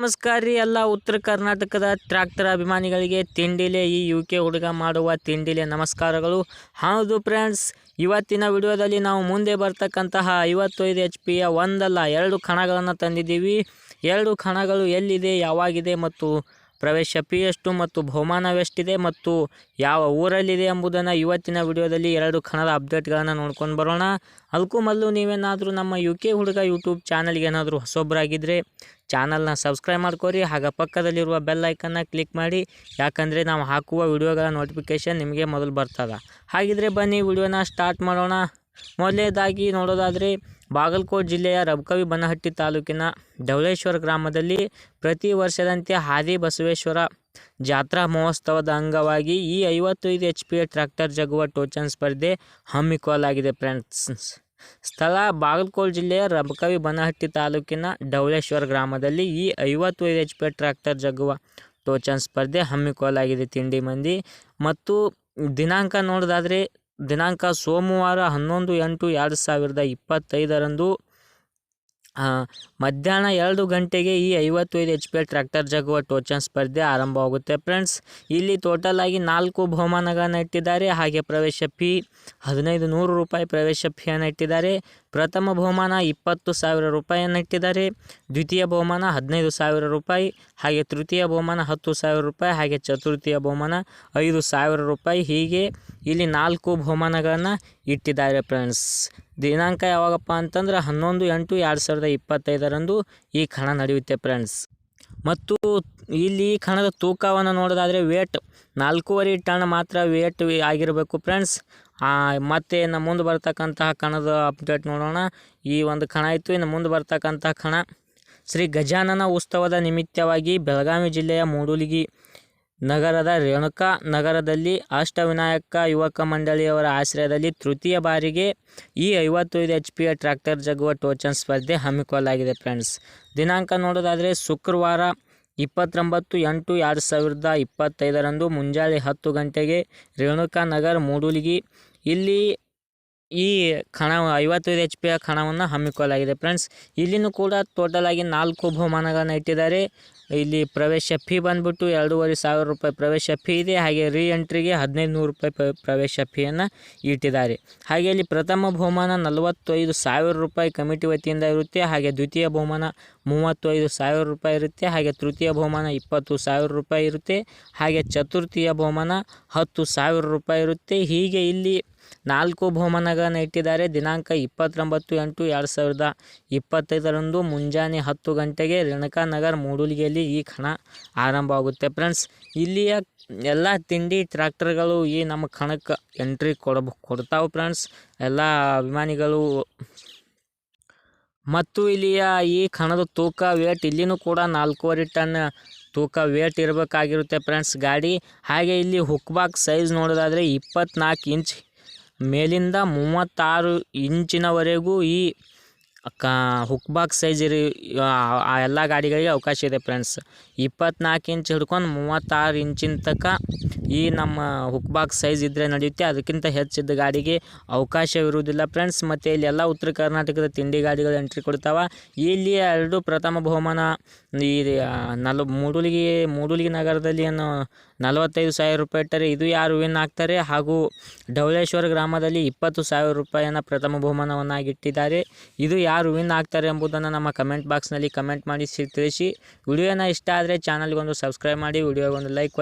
ನಮಸ್ಕಾರ ರೀ ಎಲ್ಲ ಉತ್ತರ ಕರ್ನಾಟಕದ ಟ್ರ್ಯಾಕ್ಟರ್ ಅಭಿಮಾನಿಗಳಿಗೆ ತಿಂಡಿಲೆ ಈ ಯು ಕೆ ಹುಡುಗ ಮಾಡುವ ತಿಂಡಿಲೆ ನಮಸ್ಕಾರಗಳು. ಹೌದು ಫ್ರೆಂಡ್ಸ್ ಇವತ್ತಿನ ವಿಡಿಯೋದಲ್ಲಿ ನಾವು ಮುಂದೆ ಬರ್ತಕ್ಕಂತಹ ಐವತ್ತೈದು ಎಚ್ ಪಿಯ ಒಂದಲ್ಲ, ಎರಡು ಕಣಗಳನ್ನು ತಂದಿದ್ದೀವಿ. ಎರಡು ಕಣಗಳು ಎಲ್ಲಿದೆ, ಯಾವಾಗಿದೆ ಮತ್ತು ಪ್ರವೇಶ ಪಿ ಎಷ್ಟು ಮತ್ತು ಬಹುಮಾನವೆಷ್ಟಿದೆ ಮತ್ತು ಯಾವ ಊರಲ್ಲಿದೆ ಎಂಬುದನ್ನು ಇವತ್ತಿನ ವಿಡಿಯೋದಲ್ಲಿ ಎರಡು ಕಣದ ಅಪ್ಡೇಟ್ಗಳನ್ನು ನೋಡ್ಕೊಂಡು ಬರೋಣ. ಅದಕ್ಕೂ ಮೊದಲು ನೀವೇನಾದರೂ ನಮ್ಮ ಯು ಕೆ ಹುಡುಗ ಯೂಟ್ಯೂಬ್ ಚಾನಲ್ಗೆ ಏನಾದರೂ ಹೊಸೊಬ್ಬರಾಗಿದ್ದರೆ ಚಾನಲ್ನ ಸಬ್ಸ್ಕ್ರೈಬ್ ಮಾಡ್ಕೊರಿ, ಹಾಗೆ ಪಕ್ಕದಲ್ಲಿರುವ ಬೆಲ್ ಐಕನ್ನ ಕ್ಲಿಕ್ ಮಾಡಿ. ಯಾಕಂದರೆ ನಾವು ಹಾಕುವ ವಿಡಿಯೋಗಳ ನೋಟಿಫಿಕೇಷನ್ ನಿಮಗೆ ಮೊದಲು ಬರ್ತದೆ. ಹಾಗಿದ್ರೆ ಬನ್ನಿ, ವಿಡಿಯೋನ ಸ್ಟಾರ್ಟ್ ಮಾಡೋಣ. ಮೊದಲನೇದಾಗಿ ನೋಡೋದಾದರೆ, ಬಾಗಲಕೋಟೆ ಜಿಲ್ಲೆಯ ರಬಕವಿ ಬನಹಟ್ಟಿ ತಾಲೂಕಿನ ಡವಳೇಶ್ವರ ಗ್ರಾಮದಲ್ಲಿ ಪ್ರತಿ ವರ್ಷದಂತೆ ಹಾದಿ ಬಸವೇಶ್ವರ ಜಾತ್ರಾ ಮಹೋತ್ಸವದ ಅಂಗವಾಗಿ ಈ ಐವತ್ತೈದು ಎಚ್ ಪಿ ಟ್ರ್ಯಾಕ್ಟರ್ ಜಗುವ ಟೋಚನ್ ಸ್ಪರ್ಧೆ ಹಮ್ಮಿಕೊಳ್ಳಲಾಗಿದೆ ಫ್ರೆಂಡ್ಸ್ ಸ್ಥಳ ಬಾಗಲಕೋಟೆ ಜಿಲ್ಲೆಯ ರಬಕವಿ ಬನಹಟ್ಟಿ ತಾಲೂಕಿನ ಡೌಲೇಶ್ವರ ಗ್ರಾಮದಲ್ಲಿ ಈ ಐವತ್ತೈದು ಎಚ್ ಪಿ ಟ್ರ್ಯಾಕ್ಟರ್ ಜಗ್ಗುವ ಟೋಚನ್ ಸ್ಪರ್ಧೆ ಹಮ್ಮಿಕೊಳ್ಳಲಾಗಿದೆ. ತಿಂಡಿ ಮಂದಿ ಮತ್ತು ದಿನಾಂಕ ನೋಡೋದಾದರೆ ದಿನಾಂಕ ಸೋಮವಾರ ಹನ್ನೊಂದು ಎಂಟು ಎರಡು ಸಾವಿರದ ಇಪ್ಪತ್ತೈದರಂದು ಮಧ್ಯಾಹ್ನ ಎರಡು ಗಂಟೆಗೆ ಈ ಐವತ್ತೈದು ಎಚ್ ಪಿ ಟ್ರ್ಯಾಕ್ಟರ್ ಜಗುವ ಟೋಚನ್ ಸ್ಪರ್ಧೆ ಆರಂಭವಾಗುತ್ತೆ. ಫ್ರೆಂಡ್ಸ್ ಇಲ್ಲಿ ಟೋಟಲ್ ಆಗಿ ನಾಲ್ಕು ಬಹುಮಾನಗಳನ್ನು ಇಟ್ಟಿದ್ದಾರೆ. ಹಾಗೆ ಪ್ರವೇಶ ಫೀ ಹದಿನೈದು ನೂರು ರೂಪಾಯಿ ಪ್ರವೇಶ ಫೀಯನ್ನು ಇಟ್ಟಿದ್ದಾರೆ. ಪ್ರಥಮ ಬಹುಮಾನ ಇಪ್ಪತ್ತು ಸಾವಿರ ರೂಪಾಯಿಯನ್ನು ಇಟ್ಟಿದ್ದಾರೆ. ದ್ವಿತೀಯ ಬಹುಮಾನ ಹದಿನೈದು ಸಾವಿರ ರೂಪಾಯಿ. ಹಾಗೆ ತೃತೀಯ ಬಹುಮಾನ ಹತ್ತು ಸಾವಿರ ರೂಪಾಯಿ. ಹಾಗೆ ಚತುರ್ಥಿಯ ಬಹುಮಾನ ಐದು ಸಾವಿರ ರೂಪಾಯಿ. ಹೀಗೆ ಇಲ್ಲಿ ನಾಲ್ಕು ಬಹುಮಾನಗಳನ್ನು ಇಟ್ಟಿದ್ದಾರೆ ಫ್ರೆಂಡ್ಸ್ ದಿನಾಂಕ ಯಾವಾಗಪ್ಪ ಅಂತಂದ್ರೆ ಹನ್ನೊಂದು, ಎಂಟು, ಎರಡು ಸಾವಿರದ ಇಪ್ಪತ್ತೈದರಂದು ಈ ಕಣ ನಡೆಯುತ್ತೆ ಫ್ರೆಂಡ್ಸ್. ಮತ್ತು ಇಲ್ಲಿ ಕಣದ ತೂಕವನ್ನು ನೋಡೋದಾದರೆ ವೇಟ್ ನಾಲ್ಕೂವರೆ ಟನ್ ಮಾತ್ರ ವೇಟ್ ಆಗಿರಬೇಕು ಫ್ರೆಂಡ್ಸ್. ಮತ್ತು ಇನ್ನು ಮುಂದೆ ಬರ್ತಕ್ಕಂತಹ ಕಣದ ಅಪ್ಡೇಟ್ ನೋಡೋಣ. ಈ ಒಂದು ಕಣ ಇತ್ತು, ಇನ್ನು ಮುಂದೆ ಬರ್ತಕ್ಕಂತಹ ಕಣ ಶ್ರೀ ಗಜಾನನ ಉತ್ಸವದ ನಿಮಿತ್ತವಾಗಿ ಬೆಳಗಾವಿ ಜಿಲ್ಲೆಯ ಮೂಡೂಲಿಗಿ ನಗರದ ರೇಣುಕಾ ನಗರದಲ್ಲಿ ಅಷ್ಟವಿನಾಯಕ ಯುವಕ ಮಂಡಳಿಯವರ ಆಶ್ರಯದಲ್ಲಿ ತೃತೀಯ ಬಾರಿಗೆ ಈ ಐವತ್ತೈದು ಎಚ್ ಪಿ ಟ್ರ್ಯಾಕ್ಟರ್ ಜಗುವ ಟೋಚನ್ ಸ್ಪರ್ಧೆ ಹಮ್ಮಿಕೊಳ್ಳಲಾಗಿದೆ ಫ್ರೆಂಡ್ಸ್. ದಿನಾಂಕ ನೋಡೋದಾದರೆ ಶುಕ್ರವಾರ ಇಪ್ಪತ್ತೊಂಬತ್ತು ಎಂಟು ಎರಡು ಸಾವಿರದ ಇಪ್ಪತ್ತೈದರಂದು ಮುಂಜಾನೆ ಹತ್ತು ಗಂಟೆಗೆ ರೇಣುಕಾ ನಗರ್ ಮೂಡುಲಿಗಿ. ಇಲ್ಲಿ ಈ ಕಣ ಐವತ್ತೈದು ಎಚ್ ಪಿಯ ಕಣವನ್ನು ಹಮ್ಮಿಕೊಳ್ಳಲಾಗಿದೆ. ಫ್ರೆಂಡ್ಸ್, ಇಲ್ಲಿನೂ ಕೂಡ ಟೋಟಲ್ ಆಗಿ ನಾಲ್ಕು ಬಹುಮಾನಗಳನ್ನು ಇಟ್ಟಿದ್ದಾರೆ. ಇಲ್ಲಿ ಪ್ರವೇಶ ಫೀ ಬಂದ್ಬಿಟ್ಟು ಎರಡೂವರೆ ಸಾವಿರ ರೂಪಾಯಿ ಪ್ರವೇಶ ಫೀ ಇದೆ. ಹಾಗೆ ರೀ ಎಂಟ್ರಿಗೆ ಹದಿನೈದು ನೂರು ರೂಪಾಯಿ ಪ್ರವೇಶ ಫೀಯನ್ನು ಇಟ್ಟಿದ್ದಾರೆ. ಹಾಗೆ ಇಲ್ಲಿ ಪ್ರಥಮ ಬಹುಮಾನ ನಲವತ್ತೈದು ಸಾವಿರ ರೂಪಾಯಿ ಕಮಿಟಿ ವತಿಯಿಂದ ಇರುತ್ತೆ. ಹಾಗೆ ದ್ವಿತೀಯ ಬಹುಮಾನ ಮೂವತ್ತೈದು ಸಾವಿರ ರೂಪಾಯಿ ಇರುತ್ತೆ. ಹಾಗೆ ತೃತೀಯ ಬಹುಮಾನ ಇಪ್ಪತ್ತು ಸಾವಿರ ರೂಪಾಯಿ ಇರುತ್ತೆ. ಹಾಗೆ ಚತುರ್ಥಿಯ ಬಹುಮಾನ ಹತ್ತು ಸಾವಿರ ರೂಪಾಯಿ ಇರುತ್ತೆ. ಹೀಗೆ ಇಲ್ಲಿ ನಾಲ್ಕು ಬಹುಮಾನಗಳನ್ನು ಇಟ್ಟಿದ್ದಾರೆ. ದಿನಾಂಕ ಇಪ್ಪತ್ತೊಂಬತ್ತು ಎಂಟು ಎರಡು ಸಾವಿರದ ಇಪ್ಪತ್ತೈದರಂದು ಮುಂಜಾನೆ ಹತ್ತು ಗಂಟೆಗೆ ರೇಣುಕಾನಗರ್ ಮೂಡುಲಿಗೆಯಲ್ಲಿ ಈ ಕಣ ಆರಂಭವಾಗುತ್ತೆ. ಫ್ರೆಂಡ್ಸ್, ಇಲ್ಲಿಯ ಎಲ್ಲ ತಿಂಡಿ ಟ್ರ್ಯಾಕ್ಟರ್ಗಳು ಈ ನಮ್ಮ ಕಣಕ್ಕೆ ಎಂಟ್ರಿ ಕೊಡಬ, ಕೊಡ್ತಾವೆ ಫ್ರೆಂಡ್ಸ್. ಎಲ್ಲ ಅಭಿಮಾನಿಗಳು. ಮತ್ತು ಇಲ್ಲಿಯ ಈ ಕಣದ ತೂಕ ವೇಟ್, ಇಲ್ಲಿನೂ ಕೂಡ ನಾಲ್ಕೂವರೆ ಟನ್ ತೂಕ ವೇಟ್ ಇರಬೇಕಾಗಿರುತ್ತೆ ಫ್ರೆಂಡ್ಸ್. ಗಾಡಿ, ಹಾಗೆ ಇಲ್ಲಿ ಹುಕ್ ಬಾಕ್ಸ್ ಸೈಜ್ ನೋಡೋದಾದರೆ ಇಪ್ಪತ್ನಾಲ್ಕು ಇಂಚ್ ಮೇಲಿಂದ ಮೂವತ್ತಾರು ಇಂಚಿನವರೆಗೂ ಈ ಕಾ ಹುಕ್ ಬಾಕ್ಸ್ ಸೈಜ್ ಇರಿ, ಆ ಎಲ್ಲ ಗಾಡಿಗಳಿಗೆ ಅವಕಾಶ ಇದೆ ಫ್ರೆಂಡ್ಸ್ ಇಪ್ಪತ್ನಾಲ್ಕು ಇಂಚ್ ಹಿಡ್ಕೊಂಡು ಮೂವತ್ತಾರು ಇಂಚಿನ ತನಕ ಈ ನಮ್ಮ ಹುಕ್ ಬಾಕ್ಸ್ ಸೈಜ್ ಇದ್ದರೆ ನಡೆಯುತ್ತೆ. ಅದಕ್ಕಿಂತ ಹೆಚ್ಚಿದ್ದ ಗಾಡಿಗೆ ಅವಕಾಶವಿರುವುದಿಲ್ಲ ಫ್ರೆಂಡ್ಸ್ ಮತ್ತು ಇಲ್ಲಿ ಎಲ್ಲ ಉತ್ತರ ಕರ್ನಾಟಕದ ತಿಂಡಿ ಗಾಡಿಗಳು ಎಂಟ್ರಿ ಕೊಡ್ತಾವೆ. ಇಲ್ಲಿ ಎರಡು ಪ್ರಥಮ ಬಹುಮಾನ, ಈ ನಲ್ ಮೂಡುಲಿಗೆ ಮೂಡುಲಿಗೆ ನಗರದಲ್ಲಿ ಏನು ನಲವತ್ತೈದು ಸಾವಿರ ರೂಪಾಯಿ ಇಟ್ಟರೆ ಇದು ಯಾರು ವಿನ್ ಆಗ್ತಾರೆ? ಹಾಗೂ ಢವಳೇಶ್ವರ ಗ್ರಾಮದಲ್ಲಿ ಇಪ್ಪತ್ತು ಸಾವಿರ ರೂಪಾಯಿಯನ್ನು ಪ್ರಥಮ ಬಹುಮಾನವನ್ನಾಗಿಟ್ಟಿದ್ದಾರೆ. ಇದು ಯಾರು ವಿನ್ ಆಗ್ತಾರೆ ಎಂಬುದನ್ನು ನಮ್ಮ ಕಮೆಂಟ್ ಬಾಕ್ಸ್ನಲ್ಲಿ ಕಮೆಂಟ್ ಮಾಡಿ ತಿಳಿಸಿ. ವಿಡಿಯೋನ ಇಷ್ಟ ಆದರೆ ಚಾನಲ್ಗೊಂದು ಸಬ್ಸ್ಕ್ರೈಬ್ ಮಾಡಿ, ವಿಡಿಯೋಗೊಂದು ಲೈಕ್ ಕೊಟ್ಟು